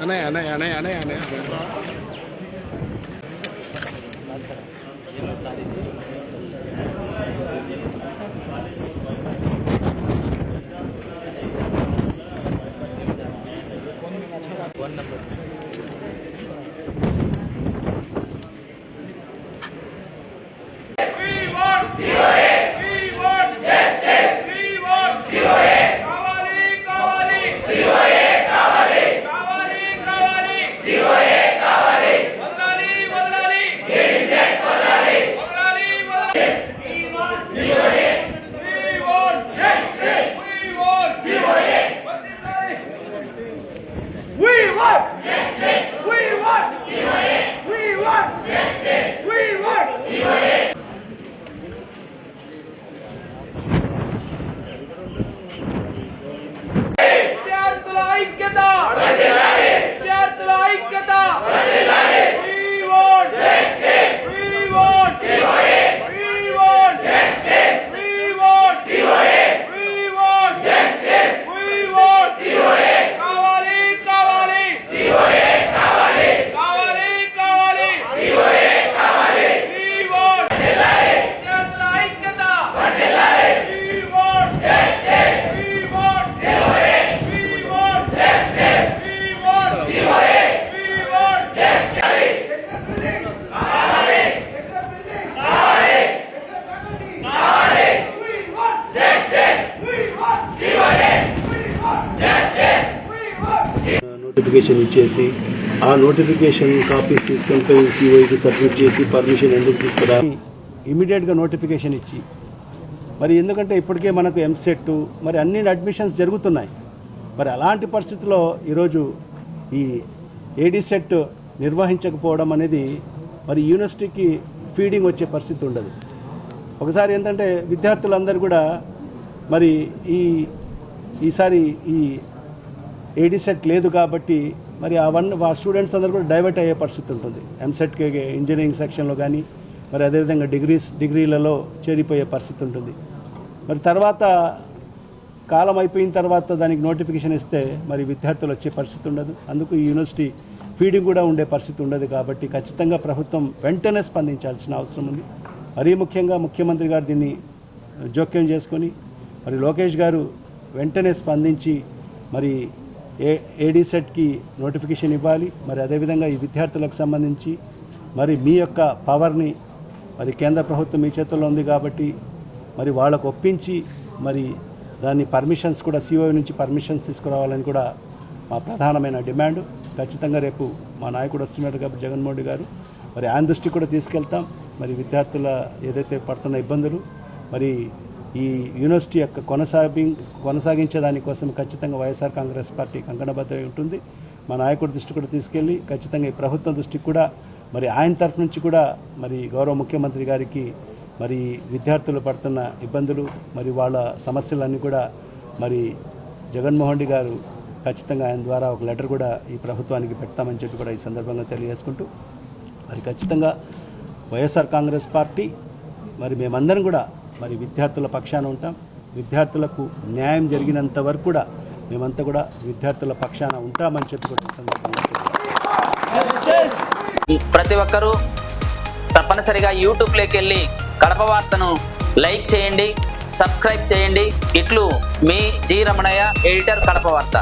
Aneh, aneh, aneh, aneh, aneh. aneh. 的，团。notification ఇచ్చేసి ఆ notification copies తీసుకొని పోయి సిఓకి సబ్మిట్ చేసి పర్మిషన్ ఎందుకు తీసుకురా? ఇమీడియట్గా నోటిఫికేషన్ ఇచ్చి. మరి ఎందుకంటే ఇప్పటికే మనకు ఎంసెట్ మరి అన్ని అడ్మిషన్స్ జరుగుతున్నాయి. మరి అలాంటి పరిస్థితుల్లో ఈరోజు ఈ ఏడీ సెట్ నిర్వహించకపోవడం అనేది మరి యూనివర్సిటీకి ఫీడింగ్ వచ్చే పరిస్థితి ఉండదు. ఒకసారి ఏంటంటే విద్యార్థులందరూ కూడా మరి ఈ ఈసారి ఈ ఏడీ సెట్ లేదు కాబట్టి మరి అవన్నీ ఆ స్టూడెంట్స్ అందరూ కూడా డైవర్ట్ అయ్యే పరిస్థితి ఉంటుంది. ఎంసెట్కి ఇంజనీరింగ్ సెక్షన్లో కానీ మరి అదేవిధంగా డిగ్రీస్ డిగ్రీలలో చేరిపోయే పరిస్థితి ఉంటుంది. మరి తర్వాత కాలం అయిపోయిన తర్వాత దానికి నోటిఫికేషన్ ఇస్తే మరి విద్యార్థులు వచ్చే పరిస్థితి ఉండదు. అందుకు ఈ యూనివర్సిటీ ఫీడింగ్ కూడా ఉండే పరిస్థితి ఉండదు కాబట్టి ఖచ్చితంగా ప్రభుత్వం వెంటనే స్పందించాల్సిన అవసరం ఉంది. మరీ ముఖ్యంగా ముఖ్యమంత్రి గారు దీన్ని జోక్యం చేసుకొని మరి లోకేష్ గారు వెంటనే స్పందించి మరి ఏ ఏడీ సెట్కి నోటిఫికేషన్ ఇవ్వాలి మరి అదేవిధంగా ఈ విద్యార్థులకు సంబంధించి మరి మీ యొక్క పవర్ని మరి కేంద్ర ప్రభుత్వం మీ చేతుల్లో ఉంది కాబట్టి మరి వాళ్ళకు ఒప్పించి మరి దాన్ని పర్మిషన్స్ కూడా సిఓ నుంచి పర్మిషన్స్ తీసుకురావాలని కూడా మా ప్రధానమైన డిమాండ్. ఖచ్చితంగా రేపు మా నాయకుడు వస్తున్నాడు కాబట్టి జగన్మోహన్ గారు. మరి ఆయన దృష్టికి కూడా తీసుకెళ్తాం. మరి విద్యార్థుల ఏదైతే పడుతున్న ఇబ్బందులు మరి ఈ యూనివర్సిటీ యొక్క కొనసాగి కొనసాగించే దానికోసం ఖచ్చితంగా వైఎస్ఆర్ కాంగ్రెస్ పార్టీ కంకణబద్ధమై ఉంటుంది. మా నాయకుడి దృష్టి కూడా తీసుకెళ్ళి ఖచ్చితంగా ఈ ప్రభుత్వం దృష్టికి కూడా మరి ఆయన తరఫు నుంచి కూడా మరి గౌరవ ముఖ్యమంత్రి గారికి మరి విద్యార్థులు పడుతున్న ఇబ్బందులు మరి వాళ్ళ సమస్యలన్నీ కూడా మరి జగన్మోహన్ రెడ్డి గారు ఖచ్చితంగా ఆయన ద్వారా ఒక లెటర్ కూడా ఈ ప్రభుత్వానికి పెడతామని చెప్పి కూడా ఈ సందర్భంగా తెలియజేసుకుంటూ మరి ఖచ్చితంగా వైఎస్ఆర్ కాంగ్రెస్ పార్టీ మరి మేమందరం కూడా మరి విద్యార్థుల పక్షాన ఉంటాం. విద్యార్థులకు న్యాయం జరిగినంత వరకు కూడా మేమంతా కూడా విద్యార్థుల పక్షాన ఉంటామని చెప్పి ప్రతి ఒక్కరూ తప్పనిసరిగా యూట్యూబ్లోకి వెళ్ళి కడప వార్తను లైక్ చేయండి సబ్స్క్రైబ్ చేయండి. ఇట్లు మీ జి రమణయ్య ఎడిటర్ కడప వార్త.